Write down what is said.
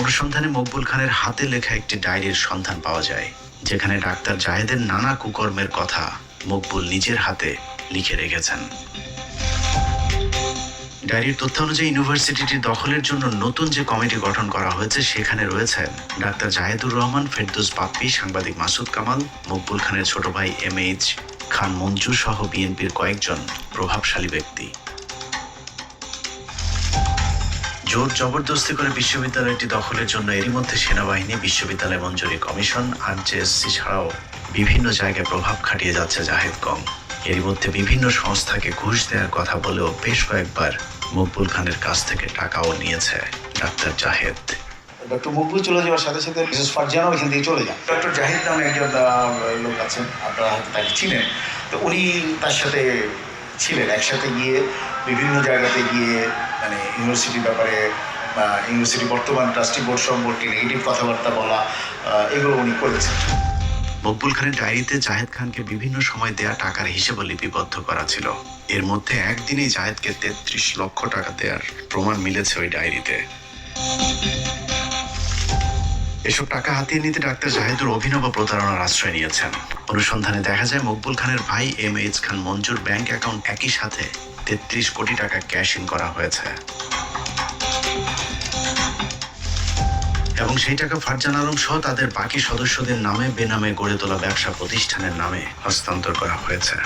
অনুসন্ধানে মকবুল খানের হাতে লেখা একটি ডায়েরির সন্ধান পাওয়া যায়, যেখানে ডাক্তার জাহেদের নানা কুকর্মের কথা মকবুল নিজের হাতে লিখে রেখেছেন। ডায়েরির তথ্য অনুযায়ী ইউনিভার্সিটিটি দখলের জন্য নতুন যে কমিটি গঠন করা হয়েছে, সেখানে রয়েছেন ডাক্তার জাহেদুর রহমান, ফেরদৌস বাপ্পি, সাংবাদিক মাসুদ কামাল, মকবুল খানের ছোট ভাই এম এইচ খান মঞ্জু সহ বিএনপির কয়েকজন প্রভাবশালী ব্যক্তি। জোর জবরদস্তি করে বিশ্ববিদ্যালয়টি দখলের জন্য এরই মধ্যে সেনাবাহিনী বিশ্ববিদ্যালয় মঞ্জুরি কমিশন আর জেএসসি ছাড়াও বিভিন্ন জায়গায় প্রভাব খাটিয়ে যাচ্ছে জাহেদ কম। এরই মধ্যে বিভিন্ন সংস্থাকে ঘুষ দেওয়ার কথা বলেও বেশ কয়েকবার মকবুল খানের কাছ থেকে টাকাও নিয়েছে ডাক্তার জাহেদ। ডক্টর মকবুল চলে যাওয়ার সাথে সাথে মিসেস ফারজানও এখান থেকে চলে যান। ডক্টর জাহিদ নামে একজন লোক আছেন আপনারা হয়তো তাকে চিনেন। তো উনি তার সাথে ছিলেন, একসাথে গিয়ে বিভিন্ন জায়গাতে গিয়ে মানে ইউনিভার্সিটির ব্যাপারে বা ইউনিভার্সিটি বর্তমান ট্রাস্টি বোর্ড সম্পর্কে নেগেটিভ কথাবার্তা বলা এগুলো উনি করেছেন। মকবুল খানের ডায়েরিতে জাহেদ খানকে বিভিন্ন সময় দেয়া টাকার হিসেবে লিপিবদ্ধ করা ছিল। এর মধ্যে একদিনেই জাহেদকে তেত্রিশ লক্ষ টাকা দেওয়ার প্রমাণ মিলেছে ওই ডায়েরিতে। এসব টাকা হাতিয়ে নিতে ডাক্তার জাহেদুর অভিনব প্রতারণার আশ্রয় নিয়েছেন। অনুসন্ধানে দেখা যায়, মকবুল খানের ভাই M H Khan Manzur bank account একই সাথে তেত্রিশ কোটি টাকা ক্যাশ ইন করা হয়েছে। এবং সেই টাকা ফারজান আলম সহ তাদের বাকি সদস্যদের নামে বেনামে গড়ে তোলা ব্যবসা প্রতিষ্ঠানের নামে হস্তান্তর করা হয়েছে।